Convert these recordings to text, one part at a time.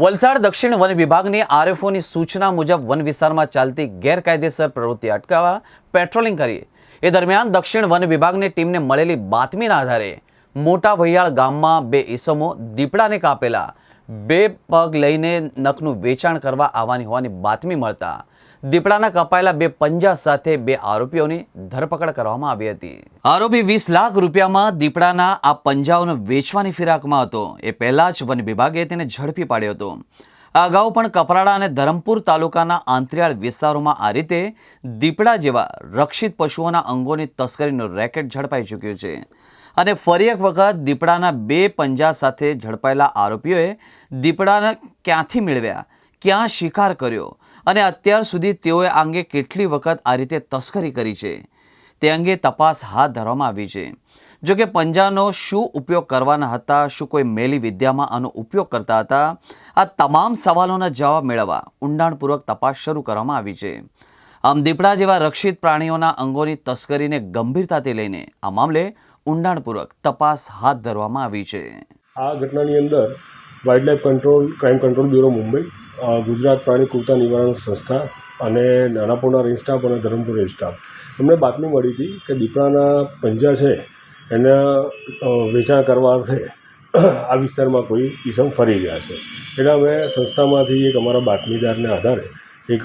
વલસાડ દક્ષિણ વન વિભાગની આરએફઓની સૂચના મુજબ વન વિસ્તારમાં ચાલતી ગેરકાયદેસર પ્રવૃત્તિ અટકાવવા પેટ્રોલિંગ કરી. એ દરમિયાન દક્ષિણ વન વિભાગની ટીમને મળેલી બાતમીના આધારે મોટા વૈયાળ ગામમાં બે ઈસમો દીપડાને કાપેલા. બે પગ લઈને નખનું વેચાણ કરવા આવવાની હોવાની બાતમી મળતા દીપડાના કપાયેલા બે પંજા સાથે બે આરોપીઓની ધરપકડ કરવામાં આવી હતી. આરોપી વીસ લાખ રૂપિયામાં દીપડાના આ પંજાઓને વેચવાની ફિરાકમાં હતો. એ પહેલા જ વન વિભાગે તેને ઝડપી પાડ્યો હતો. અગાઉ પણ કપરાડા અને ધરમપુર તાલુકાના આંતરિયાળ વિસ્તારોમાં આ રીતે દીપડા જેવા રક્ષિત પશુઓના અંગોની તસ્કરીનું રેકેટ ઝડપાઈ ચૂક્યું છે. અને ફરી એક વખત દીપડાના બે પંજા સાથે ઝડપાયેલા આરોપીઓએ દીપડાને ક્યાંથી મેળવ્યા? ક્યાં શિકાર કર્યો? અને અત્યાર સુધી તેઓએ આ અંગે કેટલી વખત આ રીતે તસ્કરી કરી છે? તે અંગે તપાસ હાથ ધરવામાં આવી છે. જો કે પંજાનો શું ઉપયોગ કરવાના હતા, શું કોઈ મેલી વિદ્યામાં આનો ઉપયોગ કરતા હતા? આ તમામ સવાલોના જવાબ મેળવવા ઊંડાણપૂર્વક તપાસ શરૂ કરવામાં આવી છે. આમ દીપડા જેવા રક્ષિત પ્રાણીઓના અંગોની તસ્કરીને ગંભીરતાથી લઈને આ મામલે ઊંડાણપૂર્વક તપાસ હાથ ધરવામાં આવી છે. આ ઘટનાની અંદર wildlife control, crime control bureau Mumbai Gujarat પ્રાણી કૃતા નિવારણ સંસ્થા અને નાનાપુરના રેન્જ સ્ટાફ અને ધરમપુર રેન્જ સ્ટાફ અમને બાતમી મળી હતી કે દીપડાના પંજા છે એને વેચાણ કરવા અર્થે આ વિસ્તારમાં કોઈ ઇસમ ફરી ગયા છે. એટલે અમે સંસ્થામાંથી એક અમારા બાતમીદારને આધારે એક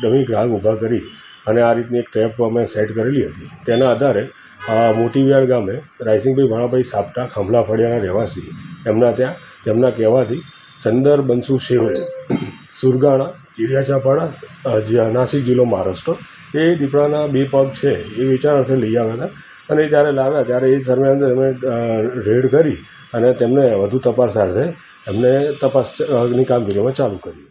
ડમી ગ્રાહક ઊભા કરી અને આ રીતની એક ટ્રેપ અમે સેટ કરેલી હતી. તેના આધારે મોટીવિયાળ ગામે રાયસિંગભાઈ ભાણાભાઈ સાપટા ખાંભલા ફળિયાના રહેવાસી. એમના ત્યાં, તેમના કહેવાથી ચંદર બંસુ શેવરે સુરગાણા ચીરિયાચાપાડા નાસિક જિલ્લો મહારાષ્ટ્ર. એ દીપડાના બે પગ છે, એ વેચાણ લઈ આવ્યા અને એ જ્યારે લાવ્યા, ત્યારે એ દરમિયાન અમે રેડ કરી અને તેમને વધુ તપાસ અર્થે એમને તપાસની કામગીરીમાં ચાલુ કરી.